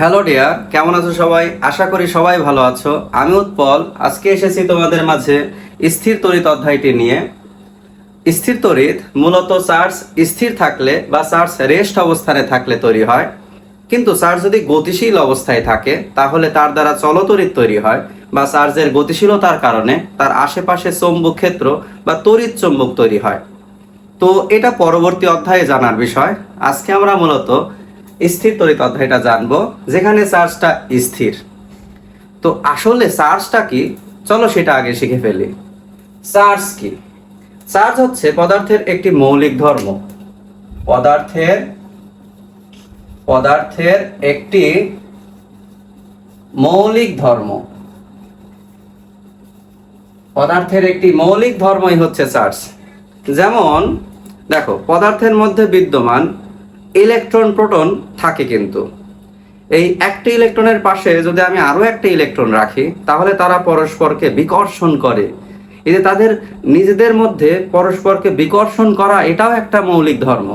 Hello dear, কেমন আছো সবাই? আশা করি সবাই ভালো আছো। আমি উৎপল, আজকে এসেছি তোমাদের মাঝে স্থির তড়িৎ অধ্যায়টি নিয়ে। স্থির তড়িৎ মূলত চার্জ স্থির থাকলে বা চার্জ রেস্ট অবস্থানে থাকলে তৈরি হয়। কিন্তু চার্জ যদি গতিশীল অবস্থায় থাকে, তাহলে তার দ্বারা চলতড়িৎ তৈরি হয় বা চার্জের গতিশীলতার কারণে তার আশেপাশে চৌম্বক ক্ষেত্র বা তড়িৎ চৌম্বক তৈরি হয়। তো এটা পরবর্তী অধ্যায়ে জানার বিষয়। আজকে আমরা মূলত স্থির তড়িৎ অধ্যায়টা জানব, যেখানে চার্জটা স্থির। তো আসলে চার্জটা কি? চলো সেটা আগে শিখে ফেলি। চার্জ কি? চার্জ হচ্ছে পদার্থের একটি মৌলিক ধর্ম। পদার্থের পদার্থের একটি মৌলিক ধর্ম। পদার্থের একটি মৌলিক ধর্মই হচ্ছে চার্জ। যেমন, দেখো, পদার্থের মধ্যে বিদ্যমান ইলেকট্রন প্রোটন থাকে কিন্তু। এই একটি ইলেকট্রনের পাশে যদি আমি আরও একটা ইলেকট্রন রাখি, তাহলে তারা পরস্পরকে বিকর্ষণ করে। এই যে তাদের নিজেদের মধ্যে পরস্পরকে বিকর্ষণ করা, এটাও একটা মৌলিক ধর্ম।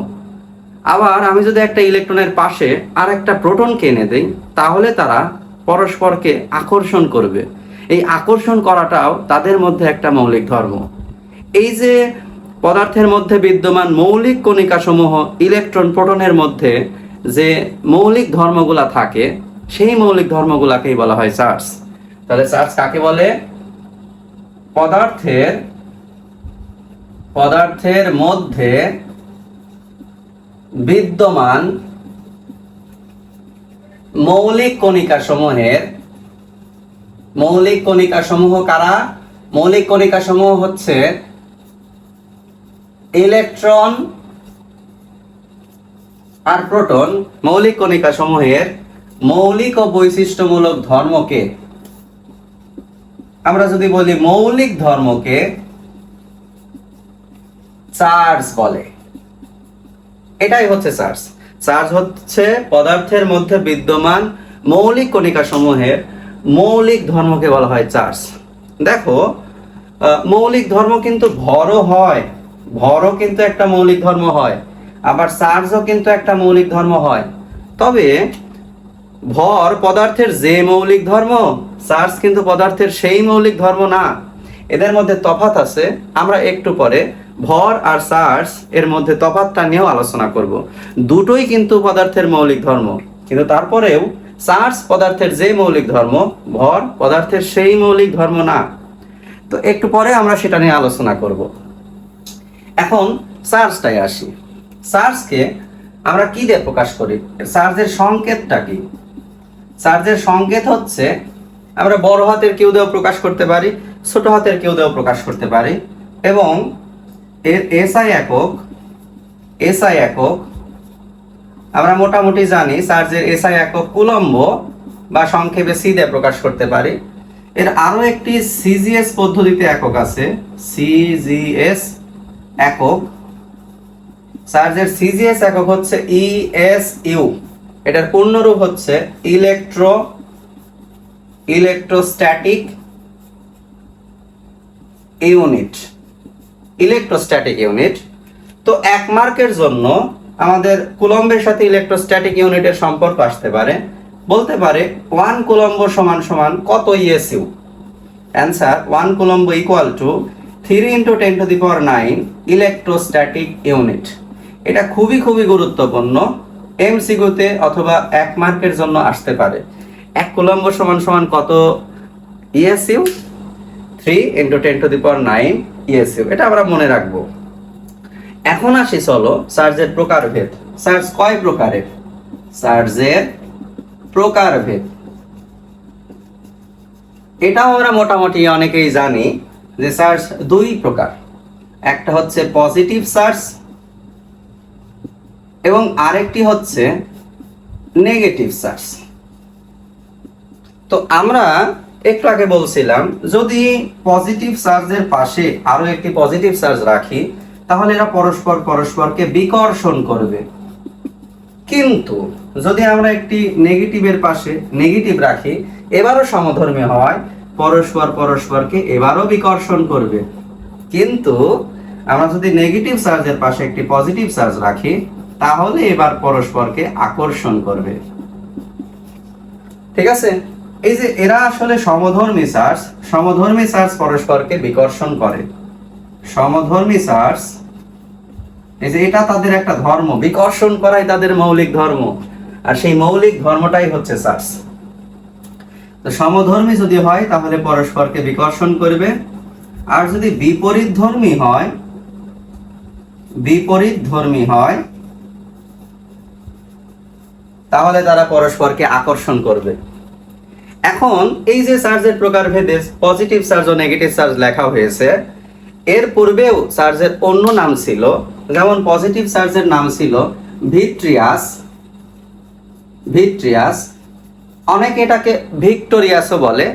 আবার আমি যদি একটা ইলেকট্রনের পাশে আর একটা প্রোটনকে এনে দিই, তাহলে তারা পরস্পরকে আকর্ষণ করবে। এই আকর্ষণ করাটাও তাদের মধ্যে একটা মৌলিক ধর্ম। এই যে পদার্থের মধ্যে বিদ্যমান মৌলিক কণিকা সমূহ ইলেকট্রন প্রোটনের মধ্যে যে মৌলিক ধর্মগুলা থাকে, সেই মৌলিক ধর্মগুলাকেই বলা হয় চার্জ। তাহলে চার্জ কাকে বলে? পদার্থের পদার্থের মধ্যে বিদ্যমান মৌলিক কণিকা সমূহের মৌলিক কণিকা সমূহ কারা? মৌলিক কণিকা সমূহ হচ্ছে ইলেকট্রন আর প্রোটন মৌলিক কণিকা সমূহের মৌলিক ও বৈশিষ্ট্যমূলক ধর্মকে, আমরা যদি বলি মৌলিক ধর্মকে চার্জ বলে। এটাই হচ্ছে চার্জ। চার্জ হচ্ছে পদার্থের মধ্যে বিদ্যমান মৌলিক কণিকা সমূহের মৌলিক ধর্মকে বলা হয় চার্জ। দেখো মৌলিক ধর্ম কিন্তু ভরও হয়। ভরও কিন্তু একটা মৌলিক ধর্ম হয়, আবার চার্জও কিন্তু একটা মৌলিক ধর্ম হয়। তবে ভর পদার্থের যে মৌলিক ধর্ম, চার্জ কিন্তু পদার্থের সেই মৌলিক ধর্ম না। এদের মধ্যে তফাত আছে, আমরা একটু পরে ভর আর চার্জ এর মধ্যে তফাতটা নিয়েও আলোচনা করব। দুটোই কিন্তু পদার্থের মৌলিক ধর্ম, কিন্তু তারপরেও চার্জ পদার্থের যে মৌলিক ধর্ম, ভর পদার্থের সেই মৌলিক ধর্ম না। তো একটু পরে আমরা সেটা নিয়ে আলোচনা করব। এখন চার্জটাই আসি। চার্জকে আমরা কি দিয়ে প্রকাশ করি? চার্জের সংকেতটা কি? চার্জের সংকেত হচ্ছে, আমরা বড় হাতের কিউ দিয়েও প্রকাশ করতে পারি, ছোট হাতের কিউ দিয়েও প্রকাশ করতে পারি এবং এর এসআই একক এসআই একক, আমরা মোটামুটি জানি চার্জের এসআই একক কুলম্ব বা সংক্ষেপে সি দিয়ে প্রকাশ করতে পারি। এর আরও একটি সিজিএস পদ্ধতিতে একক আছে সিজিএস একক, চার্জের সিজিএস একক হচ্ছে ইএসইউ এটার পূর্ণরূপ হচ্ছে electro electrostatic unit electrostatic unit তো এক মার্কের জন্য আমাদের কুলম্বের সাথে ইলেকট্রোস্ট্যাটিক ইউনিটের সম্পর্ক আসতে পারে। বলতে পারে ওয়ান কুলম্ব সমান সমান কত ESU answer one coulomb equal to three into ten to the power nine electrostatic unit. এটা খুবই খুবই গুরুত্বপূর্ণ। এমসিকিউতে অথবা এক মার্কের জন্য আসতে পারে। এক কুলম্ব সমান সমান কত? ESU? Three into ten to the power nine ESU. এটা আমরা মনে রাখব। এখন আসি চলো চার্জের প্রকারভেদ। চার্জ কয় প্রকারের? চার্জের প্রকারভেদ। এটাও আমরা মোটামুটি অনেকেই জানি। যে চার্জ দুই প্রকার। একটা হচ্ছে পজিটিভ সার্চ এবং আরেকটি হচ্ছে নেগেটিভ সার্চ। তো আমরা একটু আগে বলছিলাম, যদি পজিটিভ চার্জের পাশে আরও একটি পজিটিভ চার্জ রাখি, তাহলে এরা পরস্পর পরস্পরকে বিকর্ষণ করবে। কিন্তু যদি আমরা একটি নেগেটিভের পাশে নেগেটিভ রাখি, এবারও সমধর্মী হওয়ায় পরস্পর পরস্পরকে এবারও বিকর্ষণ করবে। কিন্তু আমরা যদি নেগেটিভ চার্জের পাশে একটি পজিটিভ চার্জ রাখি, তাহলে এবার পরস্পরকে আকর্ষণ করবে। ঠিক আছে? এই যে এরা আসলে সমধর্মী চার্জ সমধর্মী চার্জ পরস্পরকে বিকর্ষণ করে। সমধর্মী চার্জ এই যে এটা তাদের একটা ধর্ম, বিকর্ষণ করাই তাদের মৌলিক ধর্ম। আর সেই মৌলিক ধর্মটাই হচ্ছে চার্জ তো সমধর্মী যদি হয়, তাহলে পরস্পরকে বিকর্ষণ করবে। আর যদি বিপরীত ধর্মী হয় বিপরীত ধর্মী হয়, তাহলে তারা পরস্পরকে আকর্ষণ করবে। এখন এই যে চার্জের প্রকারভেদে পজিটিভ চার্জ ও নেগেটিভ চার্জ লেখা হয়েছে, এর পূর্বেও চার্জের অন্য নাম ছিল, যেমন পজিটিভ চার্জের নাম ছিল ভিট্রিয়াস ভিট্রিয়াস অনেকে এটাকে ভিক্টোরিয়াসও বলে,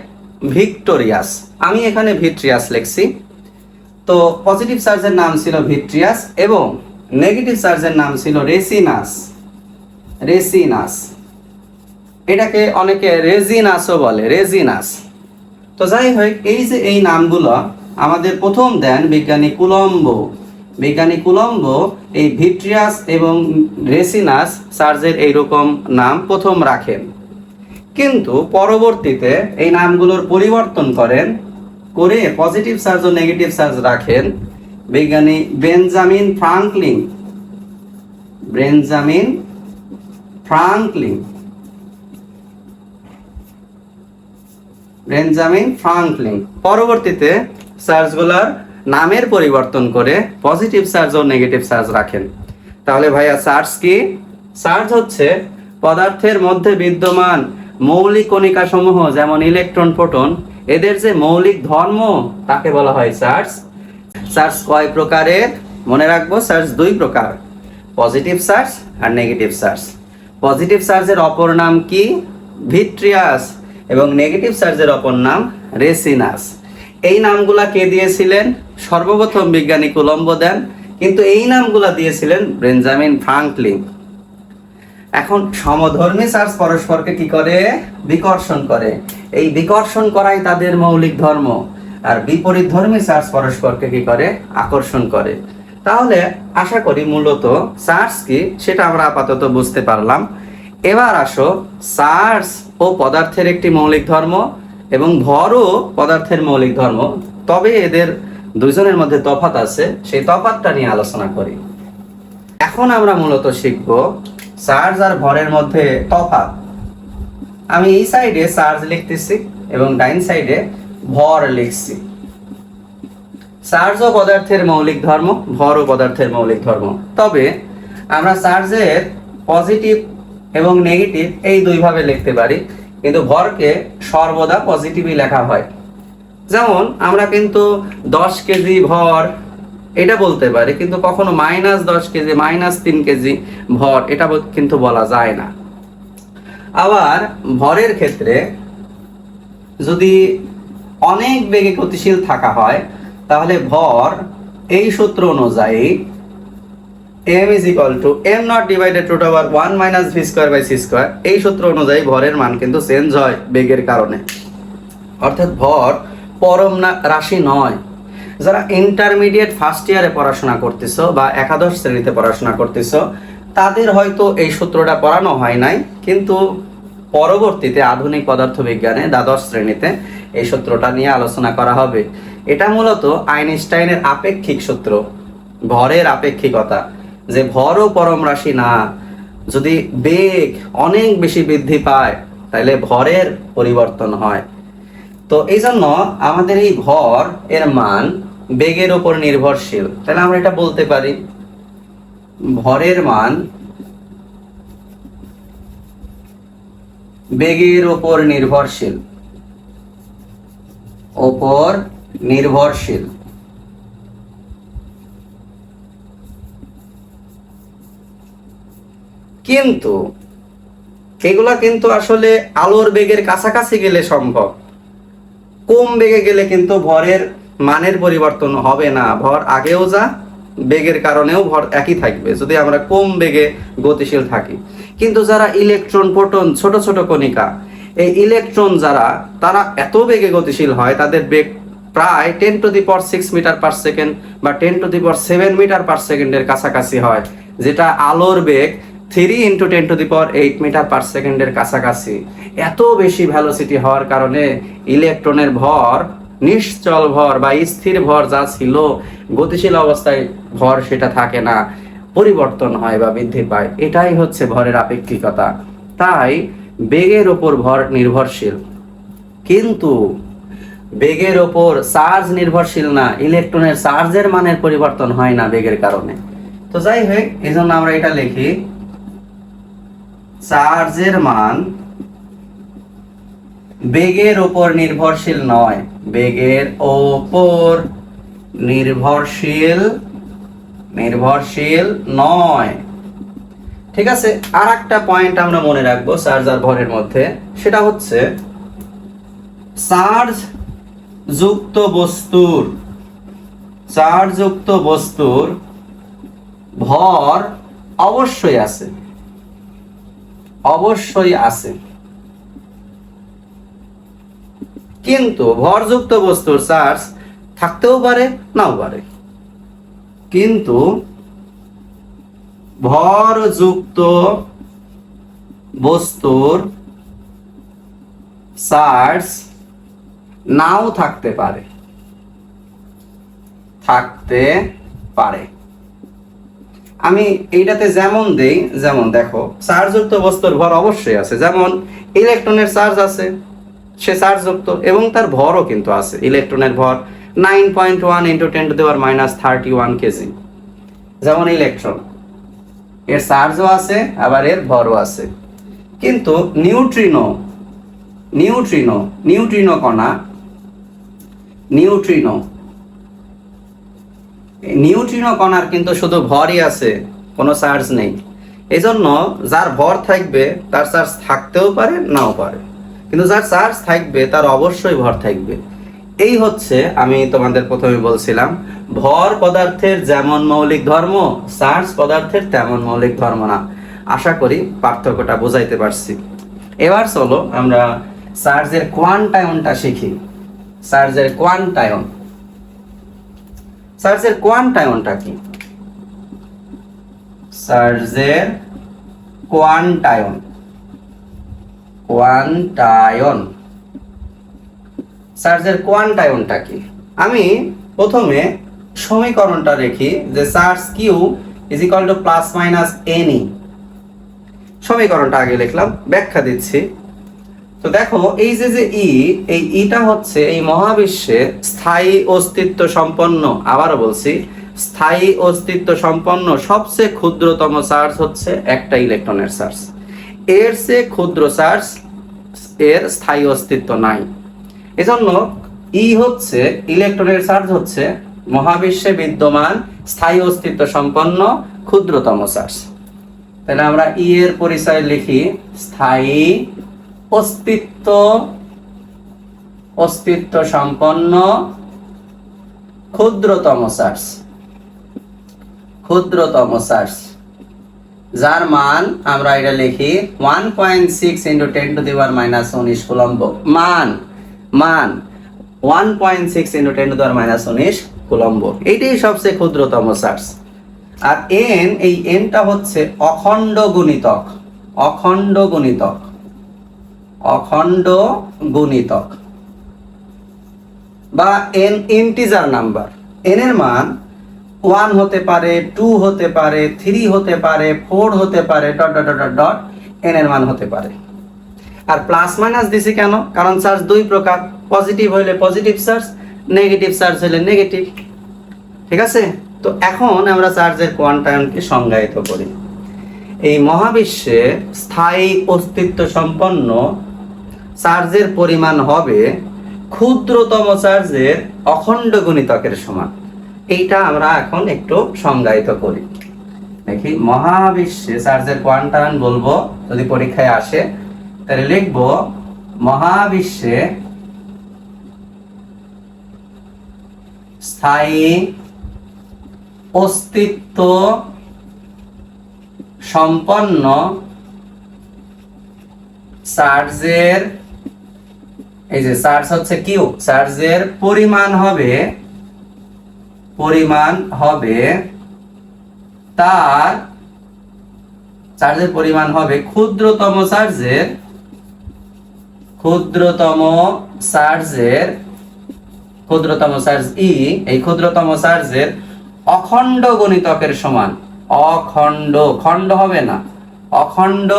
ভিক্টোরিয়াস। আমি এখানে ভিট্রিয়াস লিখছি। তো পজিটিভ চার্জের নাম ছিল ভিট্রিয়াস এবং নেগেটিভ চার্জের নাম ছিল রেসিনাস। রেসিনাস। এটাকে অনেকে রেজিনাসও বলে, রেজিনাস। তো যাই হোক, এই যে এই নামগুলো আমাদের প্রথম দেন বিজ্ঞানী কুলম্বো। বিজ্ঞানী কুলম্বো এই ভিট্রিয়াস এবং রেসিনাস চার্জের এইরকম নাম প্রথম রাখেন। কিন্তু পরবর্তীতে এই নামগুলোর পরিবর্তন করেন, করে পজিটিভ চার্জ ও নেগেটিভ চার্জ রাখেন। বিজ্ঞানী Benjamin Franklin. Benjamin Franklin. Benjamin Franklin. পরবর্তীতে চার্জগুলোর নামের পরিবর্তন করে পজিটিভ চার্জ ও নেগেটিভ চার্জ রাখেন। তাহলে ভাইয়া চার্জ কি? চার্জ হচ্ছে পদার্থের মধ্যে বিদ্যমান মৌলিক কণিকা সমূহ যেমন ইলেকট্রন, প্রোটন, এদের যে মৌলিক ধর্ম তাকে বলা হয় চার্জ চার্জ কয় প্রকারের? মনে রাখব চার্জ দুই প্রকার, পজিটিভ চার্জ আর নেগেটিভ চার্জ পজিটিভ চার্জের অপর নাম কি? ভিট্রিয়াস, এবং নেগেটিভ চার্জের অপর নাম রেসিনাস। এই নামগুলা কে দিয়েছিলেন? সর্বপ্রথম বিজ্ঞানী কুলম্ব দেন, কিন্তু এই নামগুলা দিয়েছিলেন বেঞ্জামিন ফ্রাঙ্কলিন। এখন সমধর্মী চার্জ পরস্পরকে কি করে? বিকর্ষণ করে। এই বিকর্ষণ করাই তাদের মৌলিক ধর্ম। আর বিপরীত ধর্মী চার্জ পরস্পরকে কি করে? আকর্ষণ করে। তাহলে আশা করি মূলত চার্জ কি? সেটা আমরা আপাতত বুঝতে পারলাম। এবার আসো চার্জ ও পদার্থের একটি মৌলিক ধর্ম এবং ভরও পদার্থের মৌলিক ধর্ম। তবে এদের দুজনের মধ্যে তফাৎ আছে, সেই তফাৎটা নিয়ে আলোচনা করি। এখন আমরা মূলত শিখব চার্জ আর ভরের মধ্যে তফাৎ। আমি এই সাইডে চার্জ লিখতেছি এবং ডাইন সাইডে ভর লিখছি। চার্জ ও পদার্থের মৌলিক ধর্ম, ভর ও পদার্থের মৌলিক ধর্ম। তবে আমরা চার্জের পজিটিভ এবং নেগেটিভ এই দুইভাবে লিখতে পারি, কিন্তু ভরকে সর্বদা পজিটিভই লেখা হয়। যেমন, আমরা কিন্তু দশ কেজি ভর এটা বলতে পারে, কিন্তু কখনো মাইনাস দশ কেজি, মাইনাস তিন কেজি ভর, এটা কিন্তু বলা যায় না। আবার ভরের ক্ষেত্রে যদি অনেক বেগে গতিশীল থাকা হয়, তাহলে ভর এই সূত্র অনুযায়ী M is equal to M nought divided root over one minus V square by C square এই সূত্র অনুযায়ী ভরের মান কিন্তু চেঞ্জ হয় বেগের কারণে। অর্থাৎ ভর পরম রাশি নয়। যারা ইন্টারমিডিয়েট ফার্স্ট ইয়ারে পড়াশোনা করতেছো বা একাদশ শ্রেণীতে পড়াশোনা করতেছো, তাদের হয়তো এই সূত্রটা পড়ানো হয় নাই, কিন্তু পরবর্তীতে আধুনিক পদার্থবিজ্ঞানে দ্বাদশ শ্রেণীতে এই সূত্রটা নিয়ে আলোচনা করা হবে। এটা মূলত আইনস্টাইনের আপেক্ষিক সূত্র ভরের আপেক্ষিকতা, যে ভরও পরম রাশি না, যদি বেগ অনেক বেশি বৃদ্ধি পায় তাহলে ভরের পরিবর্তন হয়। তো এই জন্য আমাদের এই ভর এর মান বেগের উপর নির্ভরশীল। তাহলে আমরা এটা বলতে পারি, ভরের মান বেগের উপর নির্ভরশীল ওপর নির্ভরশীল। কিন্তু এগুলা কিন্তু আসলে আলোর বেগের কাছাকাছি গেলে সম্ভব। কম বেগে গেলে কিন্তু ভরের মানের পরিবর্তন হবে না, ভর আগেও যা, বেগের কারণেও ভর একই থাকবে, যদি আমরা কম বেগে গতিশীল থাকি। কিন্তু যারা ইলেকট্রন, প্রোটন, ছোট ছোট কণিকা, এই ইলেকট্রন যারা, তারা এত বেগে গতিশীল হয়, তাদের বেগ প্রায় ten to the power six metre per second বা ten to the power seven metre per সেকেন্ডের কাছাকাছি হয়, যেটা আলোর বেগ three into ten to the power eight metre per সেকেন্ডের কাছাকাছি। এত বেশি ভ্যালোসিটি হওয়ার কারণে ইলেকট্রনের ভর নিশ্চল ভর বা স্থির ভর যা ছিল, গতিশীল অবস্থায় ভর সেটা থাকে না, পরিবর্তন হয় বা বৃদ্ধি পায়। এটাই হচ্ছে ভরের আপেক্ষিকতা। তাই বেগের ওপর ভর নির্ভরশীল। কিন্তু বেগের ওপর চার্জ নির্ভরশীল না, ইলেকট্রনের চার্জের মানের পরিবর্তন হয় না বেগের কারণে। তো যাই হোক এই জন্য আমরা এটা লিখি, চার্জের মান বেগের ওপর নির্ভরশীল নয়। বেগের ওপর নির্ভরশীল নির্ভরশীল নয়। ঠিক আছে আর একটা পয়েন্ট আমরা মনে রাখব চার্জ আর ভরের মধ্যে, সেটা হচ্ছে চার্জ যুক্ত বস্তুর, চার্জ যুক্ত বস্তুর ভর অবশ্যই আছে। অবশ্যই আছে। কিন্তু ভরযুক্ত বস্তুর চার্জ থাকতেও পারে, নাও পারে। কিন্তু ভরযুক্ত বস্তুর চার্জ নাও থাকতে পারে। থাকতে পারে। আমি এইটাতে যেমন দেই, যেমন দেখো, চার্জযুক্ত বস্তুর ভর অবশ্যই আছে। যেমন ইলেকট্রনের চার্জ আছে। সে চার্জযুক্ত এবং তার ভরও কিন্তু আছে। ইলেকট্রনের ভর nine point one into ten to the power minus thirty one KG যেমন ইলেকট্রন এর চার্জও আছে, আবার এর ভরও আছে। কিন্তু নিউট্রিনো নিউট্রিনো নিউট্রিনো কণা নিউট্রিনো নিউট্রিনো কণার কিন্তু শুধু ভরই আছে, কোনো চার্জ নেই। এজন্য যার ভর থাকবে, তার চার্জ থাকতেও পারে, নাও পারে। কিন্তু যার চার্জ থাকবে, তার অবশ্যই ভর থাকবে। এই হচ্ছে আমি তোমাদের প্রথমে বলছিলাম, ভর পদার্থের যেমন মৌলিক ধর্ম, চার্জ পদার্থের তেমন মৌলিক ধর্ম না। আশা করি পার্থক্যটা বোঝাইতে পারছি। এবার চলো আমরা চার্জের কোয়ান্টায়নটা শিখি। চার্জের কোয়ান্টায়ন। চার্জের কোয়ান্টায়নটা কি? চার্জের কোয়ান্টায়ন। কোয়ান্টায়ন। চার্জের কোয়ান্টায়নটা কি? আমি প্রথমে সমীকরণটা দেখি যে charge Q is equal to plus minus NE সমীকরণটা আগে লিখলাম, ব্যাখ্যা দিচ্ছি। তো দেখো, এই যে যে ই, এই ইটা হচ্ছে এই মহাবিশ্বে স্থায়ী অস্তিত্ব সম্পন্ন। আবারও বলছি, স্থায়ী অস্তিত্ব সম্পন্ন সবচেয়ে ক্ষুদ্রতম চার্জ হচ্ছে একটা ইলেকট্রনের চার্জ এর চেয়ে ক্ষুদ্র চার্জ এর স্থায়ী অস্তিত্ব নাই। এজন্য ই হচ্ছে, ইলেকট্রনের চার্জ হচ্ছে মহাবিশ্বে বিদ্যমান, স্থায়ী অস্তিত্ব সম্পন্ন, ক্ষুদ্রতম চার্জ। তাহলে আমরা ই এর পরিচয় লিখি, স্থায়ী অস্তিত্ব অস্তিত্ব সম্পন্ন, ক্ষুদ্রতম চার্জ। ক্ষুদ্রতম চার্জ। যার মান আমরা এটা লিখি one point six into ten to the power minus উনিশ কুলম্ব মান মান one point six into ten to the power minus উনিশ কুলম্ব এইটাই সবচেয়ে ক্ষুদ্রতম চার্জ আর এন এই এনটা হচ্ছে অখণ্ড গুণিতক। অখণ্ড গুণিতক। অখণ্ড গুণিতক। বা এন ইন্টিজার নাম্বার এন এর মান ওয়ান হতে পারে টু হতে পারে থ্রি হতে পারে ফোর হতে পারে dot dot dot dot N এর মান হতে পারে। আর প্লাস মাইনাস দিছি কেন? কারণ চার্জ দুই প্রকার পজিটিভ হইলে পজিটিভ চার্জ নেগেটিভ চার্জ হইলে নেগেটিভ ঠিক আছে? তো এখন আমরা চার্জের কোয়ান্টায়নকে সংজ্ঞায়িত করি। এই মহাবিশ্বে স্থায়ী অস্তিত্ব সম্পন্ন চার্জের পরিমাণ হবে ক্ষুদ্রতম চার্জের অখণ্ড গুণিতকের সমান। এইটা আমরা এখন একটু সংজ্ঞায়িত করি। দেখি, মহাবিশ্বে চার্জের কোয়ান্টায়ন বলব, যদি পরীক্ষায় আসে, তাহলে লিখব, মহাবিশ্বে স্থায়ী অস্তিত্ব সম্পন্ন চার্জের এই যে চার্জ হচ্ছে কিউ চার্জের পরিমাণ হবে পরিমাণ হবে, তার চার্জের পরিমাণ হবে ক্ষুদ্রতম চার্জের ক্ষুদ্রতম চার্জের, ক্ষুদ্রতম চার্জ ই এই ক্ষুদ্রতম চার্জের অখণ্ড গণিতকের সমান। অখণ্ড, খণ্ড হবে না। অখণ্ড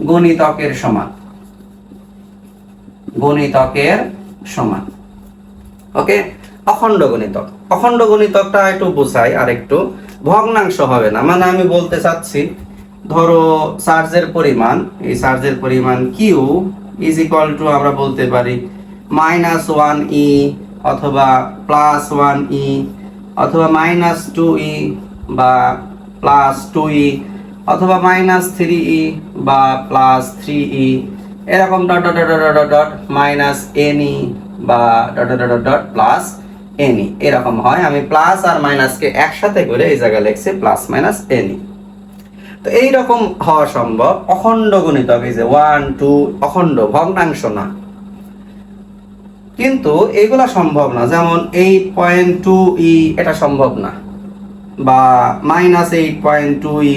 গণিতকের সমান। গণিতকের সমান। ওকে? অখণ্ড গণিতক। অখণ্ড গণিতকটা একটু বোঝাই আর একটু ভগ্নাংশ হবে না। মানে আমি বলতে চাচ্ছি, ধরো চার্জের পরিমাণ, এই চার্জের পরিমাণ কিউ ইজ ইকুয়াল টু আমরা বলতে পারি মাইনাস ওয়ান ই অথবা প্লাস ওয়ান ই অথবা মাইনাস টু ই বা প্লাস টু ই অথবা মাইনাস থ্রি ই বা প্লাস থ্রি ই এরকম dot dot dot dot minus N E বা dot dot dot plus N এরকম হয়। আমি প্লাস আর মাইনাসকে একসাথে করে এই জায়গায় লিখছি প্লাস মাইনাস এন তো এইরকম হওয়া সম্ভব। অখণ্ড গণিতক এই যে ওয়ান টু অখণ্ড, ভগ্নাংশ না। কিন্তু এগুলা সম্ভব না। যেমন এইট পয়েন্ট টু ই এটা সম্ভব না। বা minus eight point two E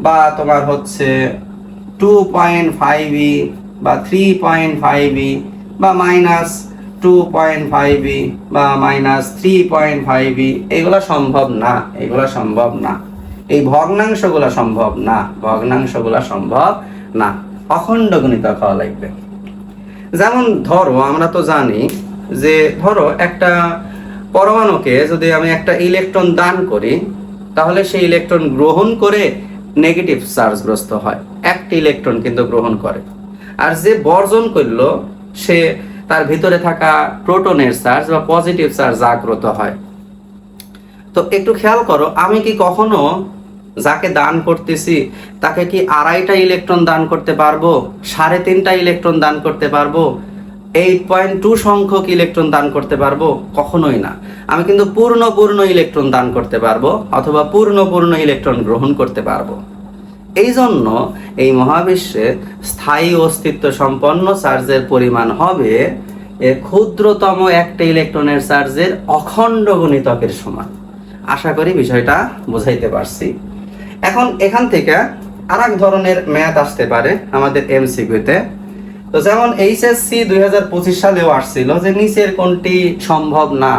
বা তোমার হচ্ছে টু পয়েন্ট ফাইভ ই বা থ্রি পয়েন্ট ফাইভ ই বা minus two point five E বা minus three point five E এগুলো সম্ভব না, এগুলো সম্ভব না। এই ভগ্নাংশগুলো সম্ভব না, ভগ্নাংশগুলো সম্ভব না। অখণ্ড গণিতক হওয়া লাগবে। যেমন ধরো, আমরা তো জানি যে ধরো একটা পরমাণুকে যদি আমি একটা ইলেকট্রন দান করি, তাহলে সেই ইলেকট্রন গ্রহণ করে নেগেটিভ চার্জগ্রস্ত হয়। একটি ইলেকট্রন কিন্তু গ্রহণ করে। আর যে বর্জন করল, সে তার ভিতরে থাকা প্রোটনের চার্জ বা পজিটিভ চার্জ জাগ্রত হয়। তো একটু খেয়াল করো, আমি কি কখনো যাকে দান করতেছি, তাকে কি আড়াইটা ইলেকট্রন দান করতে পারব, সাড়ে তিনটা ইলেকট্রন দান করতে পারব এইট পয়েন্ট টু সংখ্যক ইলেকট্রন দান করতে পারব? কখনোই না। আমি কিন্তু পূর্ণ পূর্ণ ইলেকট্রন দান করতে পারব, অথবা পূর্ণ পূর্ণ ইলেকট্রন গ্রহণ করতে পারব। এই জন্য এই মহাবিশ্বে স্থায়ী অস্তিত্ব সম্পন্ন চার্জের পরিমাণ হবে এর ক্ষুদ্রতম একটা ইলেকট্রনের চার্জের অখণ্ড গণিতকের সমান। আশা করি বিষয়টা বোঝাইতে পারছি। এখন এখান থেকে আর এক ধরনের ম্যাথ আসতে পারে আমাদের এমসিকিউতে। তো যেমন এইচএসসি দুই হাজার পঁচিশ সালেও আসছিল যে নিচের কোনটি সম্ভব না,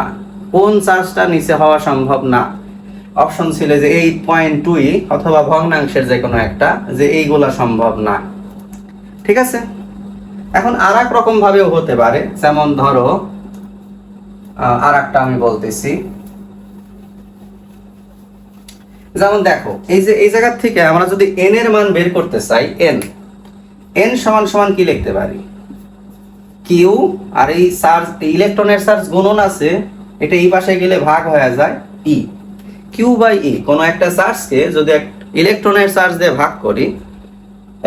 কোন চার্জটা নিচে হওয়া সম্ভব না। অপশন ছিল যে এইট পয়েন্ট টুই অথবা ভগ্নাংশের যে কোনো একটা, যে এইগুলা সম্ভব না। ঠিক আছে? এখন আর এক রকম ভাবেও হতে পারে, যেমন ধরো আর একটা আমি বলতেছি। যেমন দেখো, এই যে, এই জায়গা থেকে আমরা যদি এন এর মান বের করতে চাই এন এন সমান সমান কি লিখতে পারি? কিউ আর এই চার্জ ইলেকট্রনের চার্জ গুণন আছে, এটা এই পাশে গেলে ভাগ হয়ে যায় ই কিউ বাই ই কোনো একটা চার্জকে যদি এক ইলেকট্রনের চার্জ দিয়ে ভাগ করি,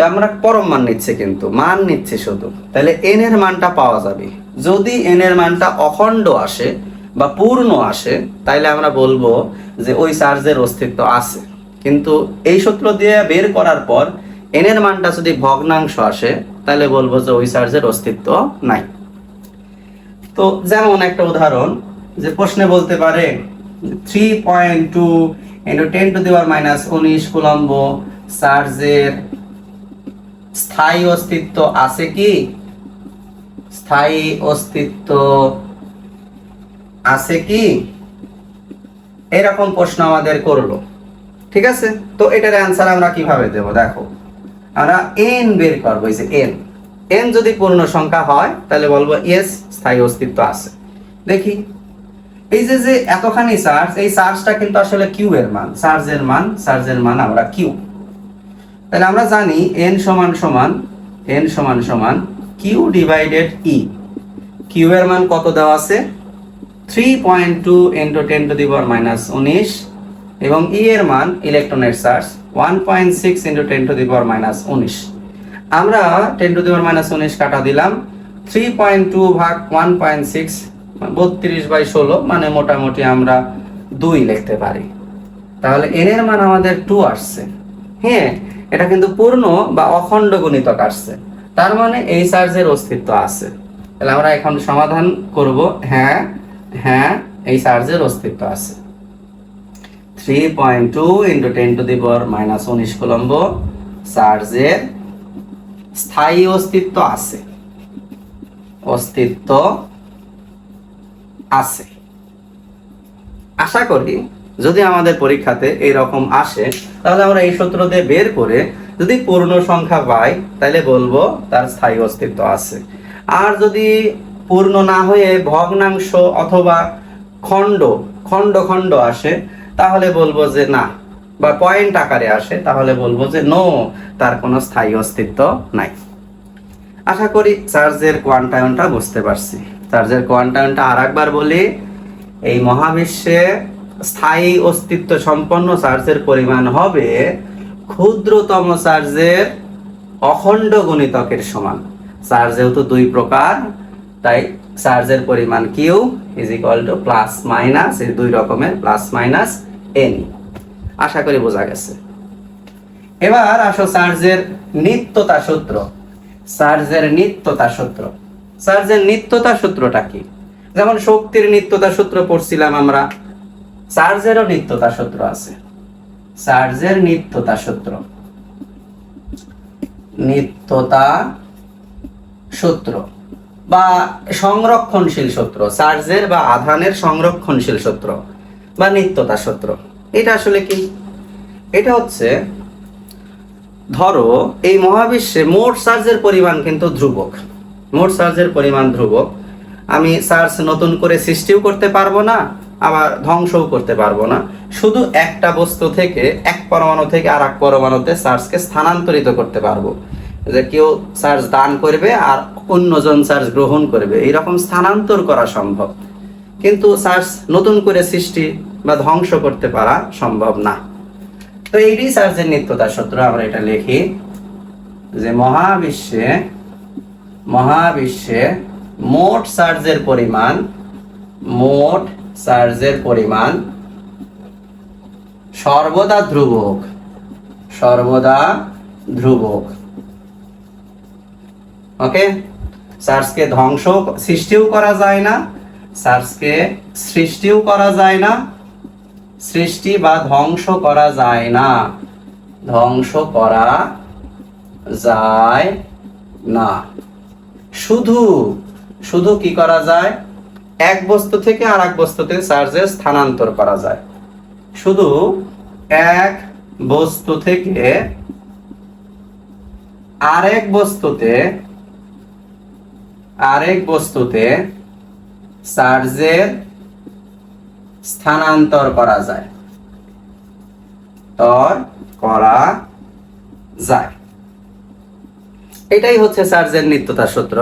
আমরা পরম মান নিচ্ছে কিন্তু, মান নিচ্ছে শুধু। তাহলে এন এর মানটা পাওয়া যাবে। যদি এন এর মানটা অখণ্ড আসে বা পূর্ণ আসে, তাইলে আমরা বলব যে ওই চার্জের অস্তিত্ব আছে। কিন্তু এই সূত্র দিয়ে বের করার পর এন এর মানটা যদি ভগ্নাংশ আসে তাহলে বলব যে ওই চার্জের অস্তিত্ব নাই। তো যেমন একটা উদাহরণ, যে প্রশ্নে বলতে পারে three point two into ten to the power minus coulomb চার্জের স্থায়ী অস্তিত্ব আছে কি? স্থায়ী অস্তিত্ব আছে কি? এরকম প্রশ্ন আমাদের করল। ঠিক আছে? তো এটার অ্যান্সার আমরা কীভাবে দেব? দেখো। আমরা এন বের করব যে এন এন যদি পূর্ণ সংখ্যা হয়, তাহলে বলব ইয়েস স্থায়ী অস্তিত্ব আছে। দেখি। এই যে যে এতখানি চার্জ এই চার্জটা কিন্তু আসলে কিউ এর মান। চার্জের মান চার্জের মান আমরা কিউ তাহলে আমরা জানি এন সমান সমান এন সমান সমান কিউ ডিভাইডেড ই কিউ এর মান কত দেওয়া আছে? Three point two into ten to the power minus উনিশ এবং ই এর মান ইলেকট্রনের charge one point six into ten to the power minus উনিশ। আমরা ten to the power minus উনিশ কাটা দিলাম থ্রি পয়েন্ট টু ভাগ ওয়ান পয়েন্ট সিক্স বত্রিশ বাই ষোলো মানে মোটামুটি আমরা দুই লিখতে পারি। তাহলে এন এর মান আমাদের টু আসছে। হ্যাঁ এটা কিন্তু পূর্ণ বা অখণ্ড গুণিতক আসছে। তার মানে এই চার্জের অস্তিত্ব আছে। তাহলে আমরা এখন সমাধান করব হ্যাঁ হ্যাঁ এই চার্জের অস্তিত্ব আছে। Three point two into ten to the power minus উনিশ কুলম্ব চার্জের স্থায়ী অস্তিত্ব আছে। অস্তিত্ব আছে। আশা করি যদি আমাদের পরীক্ষাতে এইরকম আসে, তাহলে আমরা এই সূত্র দিয়ে বের করে যদি পূর্ণ সংখ্যা পাই, তাহলে বলব তার স্থায়ী অস্তিত্ব আছে। আর যদি পূর্ণ না হয়ে ভগ্নাংশ অথবা খণ্ড খণ্ড খণ্ড আসে, তাহলে বলব যে না, বা পয়েন্ট আকারে আসে, তাহলে বলব যে নো তার কোনো স্থায়ী অস্তিত্ব নাই। আশা করি চার্জের কোয়ান্টায়নটা বুঝতে পারছি। চার্জের কোয়ান্টায়নটা আর একবার বলি, এই মহাবিশ্বে স্থায়ী অস্তিত্ব সম্পন্ন চার্জের পরিমাণ হবে ক্ষুদ্রতম চার্জের অখণ্ড গুণিতকের সমান। চার্জ যেহেতু দুই প্রকার, তাই চার্জের পরিমাণ Q is equal to plus minus এই দুই রকমের প্লাস মাইনাস এন আশা করি বোঝা গেছে। এবার আসো চার্জের নিত্যতা সূত্র। চার্জের নিত্যতা সূত্র। চার্জের নিত্যতা সূত্রটা কি? যেমন শক্তির নিত্যতা সূত্র পড়ছিলাম আমরা চার্জেরও নিত্যতা সূত্র আছে। চার্জের নিত্যতা সূত্র। নিত্যতা সূত্র বা সংরক্ষণশীল সূত্র চার্জের বা আধানের সংরক্ষণশীল সূত্র বা নিত্যতা সূত্র। এটা আসলে কি? এটা হচ্ছে, ধরো এই মহাবিশ্বে মোট চার্জের পরিমাণ কিন্তু ধ্রুবক। মোট চার্জের পরিমাণ ধ্রুবক। আমি চার্জ নতুন করে সৃষ্টিও করতে পারব না, আবার ধ্বংসও করতে পারব না। শুধু একটা বস্তু থেকে, এক পরমাণু থেকে আর এক পরমাণুতে চার্জকে স্থানান্তরিত করতে পারব। যে কেউ চার্জ দান করবে আর অন্যজন চার্জ গ্রহণ করবে। এইরকম স্থানান্তর করা সম্ভব। কিন্তু চার্জ নতুন করে সৃষ্টি বা ধ্বংস করতে পারা সম্ভব না। তো এইটি চার্জের নিত্যতা সূত্র আমরা এটা লিখি যে মহাবিশ্বে মহাবিশ্বে মোট চার্জের পরিমাণ, মোট চার্জের পরিমাণ সর্বদা ধ্রুবক সর্বদা ধ্রুবক। ওকে? চার্জকে ধ্বংস সৃষ্টিও করা যায় না, চার্জকে সৃষ্টিও করা যায় না, সৃষ্টি বা ধ্বংস করা যায় না, ধ্বংস করা যায় না। শুধু শুধু কি করা যায়? এক বস্তু থেকে আর এক বস্তুতে চার্জের স্থানান্তর করা যায়। শুধু এক বস্তু থেকে আরেক বস্তুতে আরেক বস্তুতে চার্জের স্থানান্তর করা যায়। তর করা যায়। এটাই হচ্ছে চার্জের নিত্যতা সূত্র।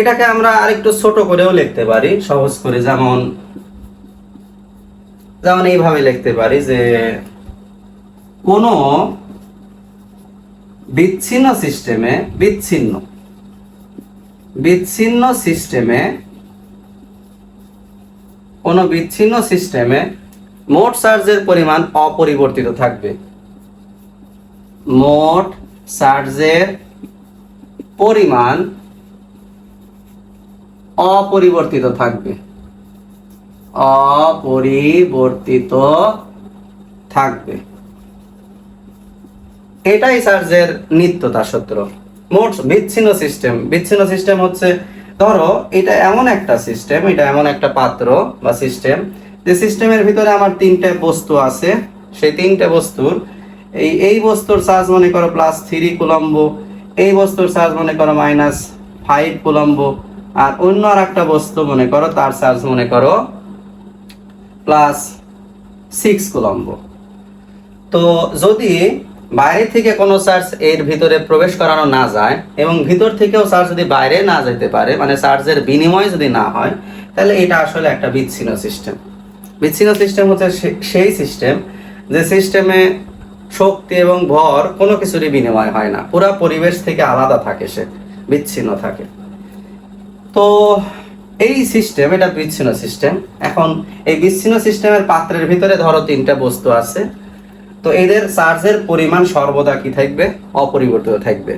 এটাকে আমরা আরেকটু ছোট করেও লিখতে পারি, সহজ করে যেমন যেমন এইভাবে লিখতে পারি যে, কোনো বিচ্ছিন্ন সিস্টেমে বিচ্ছিন্ন। বিচ্ছিন্ন সিস্টেমে কোনো বিচ্ছিন্ন সিস্টেমে মোট চার্জের পরিমাণ অপরিবর্তিত থাকবে। মোট চার্জের পরিমাণ অপরিবর্তিত থাকবে। অপরিবর্তিত থাকবে। এটাই চার্জের নিত্যতা সূত্র। মোট বিচ্ছিন্ন সিস্টেম। বিচ্ছিন্ন সিস্টেম হচ্ছে, ধরো, এটা এমন একটা সিস্টেম, এটা এমন একটা পাত্র বা সিস্টেম, যে সিস্টেমের ভিতরে আমার তিনটে বস্তু আছে। সেই তিনটে বস্তুর, এই এই বস্তুর চার্জ মনে করো প্লাস থ্রি কুলম্ব এই বস্তুর চার্জ মনে করো মাইনাস ফাইভ কুলম্ব, আর অন্য আর একটা বস্তু মনে করো তার চার্জ মনে করো প্লাস সিক্স কুলম্ব। তো যদি বাইরে থেকে কোনো চার্জ এর ভিতরে প্রবেশ করানো না যায় এবং ভিতর থেকেও চার্জ যদি বাইরে না যেতে পারে মানে চার্জের বিনিময় যদি না হয়, তাহলে এটা আসলে একটা বিচ্ছিন্ন সিস্টেম বিচ্ছিন্ন সিস্টেম হচ্ছে সেই সিস্টেম যে সিস্টেমে শক্তি এবং ভর কোনো কিছুরই বিনিময় হয় না পুরা পরিবেশ থেকে আলাদা থাকে সে বিচ্ছিন্ন থাকে তো এই সিস্টেম এটা বিচ্ছিন্ন সিস্টেম এখন এই বিচ্ছিন্ন সিস্টেমের পাত্রের ভিতরে ধরো তিনটা বস্তু আছে তো এদের চার্জের পরিমাণ সর্বদা কি থাকবে অপরিবর্তিত থাকবে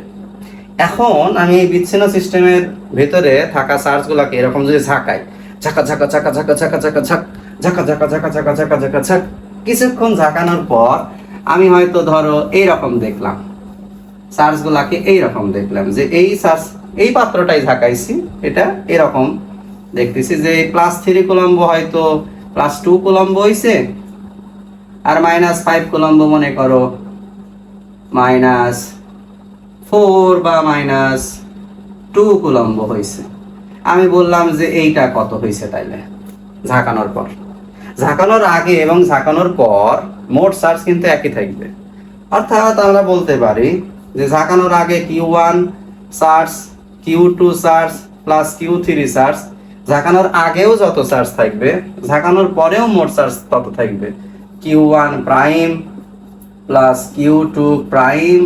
এখন আমি এই বিচ্ছিন্ন সিস্টেমের ভিতরে থাকা চার্জগুলোকে এরকম যদি ঝাঁকাই ঝাঁকা ঝাঁকা ঝাঁকা ঝাঁকা ঝাঁকা ঝাঁকা ঝাঁক ঝাঁকা ঝাঁকা ঝাঁকা ঝাঁকা ঝাঁকা কিছুক্ষণ ঝাঁকানোর পর আমি হয়তো ধরো এইরকম দেখলাম। চার্জগুলাকে এইরকম দেখলাম যে এই চার্জ এই পাত্রটাই ঝাঁকাইছি, এটা এরকম দেখতেছি যে প্লাস থ্রি কুলম্ব হয়তো প্লাস টু কুলম্ব হয়েছে আর মাইনাস ফাইভ কুলম্ব মনে করো মাইনাস ফোর বা মাইনাস টু কুলম্ব হয়েছে আমি বললাম যে এইটা কত হয়েছে তাইলে? ঝাঁকানোর পর। ঝাঁকানোর আগে এবং ঝাঁকানোর পর মোট চার্জ কিন্তু একই থাকবে। অর্থাৎ আমরা বলতে পারি যে ঝাঁকানোর আগে Q one charge Q two charge plus Q three charge ঝাঁকানোর আগেও যত চার্জ থাকবে, ঝাঁকানোর পরেও মোট চার্জ তত থাকবে। Q one prime plus Q two prime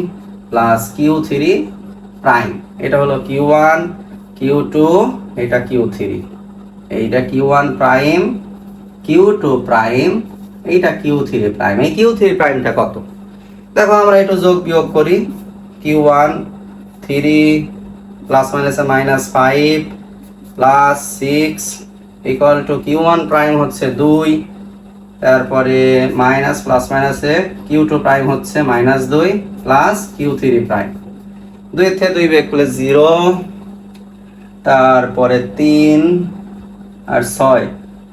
plus Q three prime এটা হলো কিউ ওয়ান কিউ টু এটা কিউ থ্রি এইটা Q one prime Q two prime এইটা কিউ থ্রি প্রাইম এই কিউ থ্রি প্রাইমটা কত? দেখো আমরা একটু যোগ বিয়োগ করি। কিউ ওয়ান থ্রি প্লাস মাইনাসে minus five plus six equal to Q one prime হচ্ছে দুই, তারপরে মাইনাস প্লাস মাইনাসে কিউ টু প্রাইম হচ্ছে মাইনাস দুই প্লাস কিউ থ্রি প্রাইম দুই থেকে দুই বেগ করলে জিরো তারপরে তিন আর ছয়।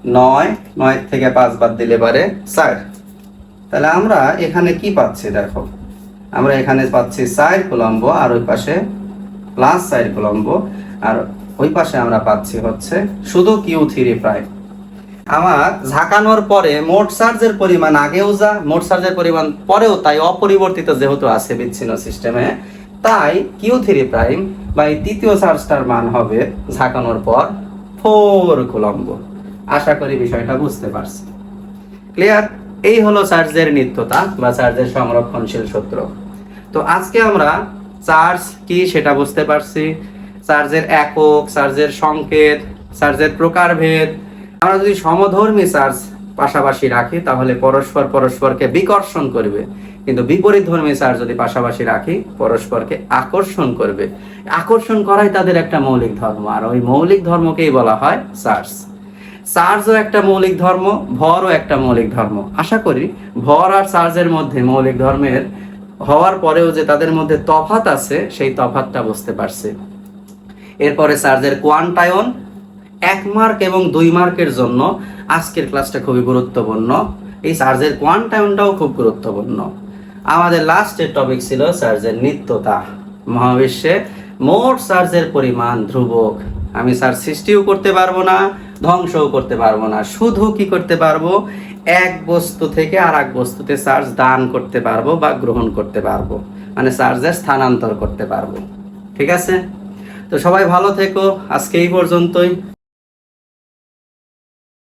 নয় নয় থেকে পাঁচ বাদ দিলে পারে চার। তাহলে আমরা এখানে কি পাচ্ছি দেখো? আমরা এখানে পাচ্ছি চার কুলম্ব আর ওই পাশে প্লাস চার কুলম্ব। আর ওই পাশে আমরা পাচ্ছি হচ্ছে শুধু কিউ থ্রি প্রাইম আমার ঝাঁকানোর পরে মোট চার্জের পরিমাণ আগেও যা, মোট চার্জের পরিমাণ পরেও তাই অপরিবর্তিত যেহেতু আছে বিচ্ছিন্ন সিস্টেমে, তাই কিউ থ্রি প্রাইম বা এই তৃতীয় চার্জটার মান হবে ঝাঁকানোর পর ফোর কুলম্ব। আশা করি বিষয়টা বুঝতে পারছি। ক্লিয়ার এই হলো চার্জের নিত্যতা বা চার্জের সংরক্ষণশীল সূত্র। তো আজকে আমরা চার্জ কি সেটা বুঝতে পারছি। চার্জের একক, চার্জের সংকেত, চার্জের প্রকারভেদ। আমরা যদি সমধর্মী চার্জ পাশাপাশি রাখি, তাহলে পরস্পর পরস্পরকে বিকর্ষণ করবে। কিন্তু বিপরীত ধর্মী চার্জ যদি পাশাপাশি রাখি, পরস্পরকে আকর্ষণ করবে। আকর্ষণ করাই তাদের একটা মৌলিক ধর্ম, আর ওই মৌলিক ধর্মকেই বলা হয় চার্জ। চার্জও একটা মৌলিক ধর্ম, ভরও একটা মৌলিক ধর্ম। আশা করি ভর আর চার্জের মধ্যে মৌলিক ধর্মের হওয়ার পরেও যে তাদের মধ্যে তফাত আছে, সেই তফাতটা বুঝতে পারছি। এরপরে চার্জের কোয়ান্টায়ন, এক মার্ক এবং দুই মার্কের জন্য আজকের ক্লাসটা খুবই গুরুত্বপূর্ণ। এই চার্জের কোয়ান্টায়নটাও খুব গুরুত্বপূর্ণ। আমাদের লাস্টের টপিক ছিল চার্জের নিত্যতা। মহাবিশ্বে মোট চার্জের পরিমাণ ধ্রুবক। আমি চার্জ সৃষ্টিও করতে পারব না ধ্বংসও করতে পারব না। শুধু কি করতে পারব? এক বস্তু থেকে আর এক বস্তুতে চার্জ দান করতে পারব বা গ্রহণ করতে পারব। মানে চার্জের স্থানান্তর করতে পারব। ঠিক আছে? তো সবাই ভালো থেকো। আজকে এই পর্যন্তই।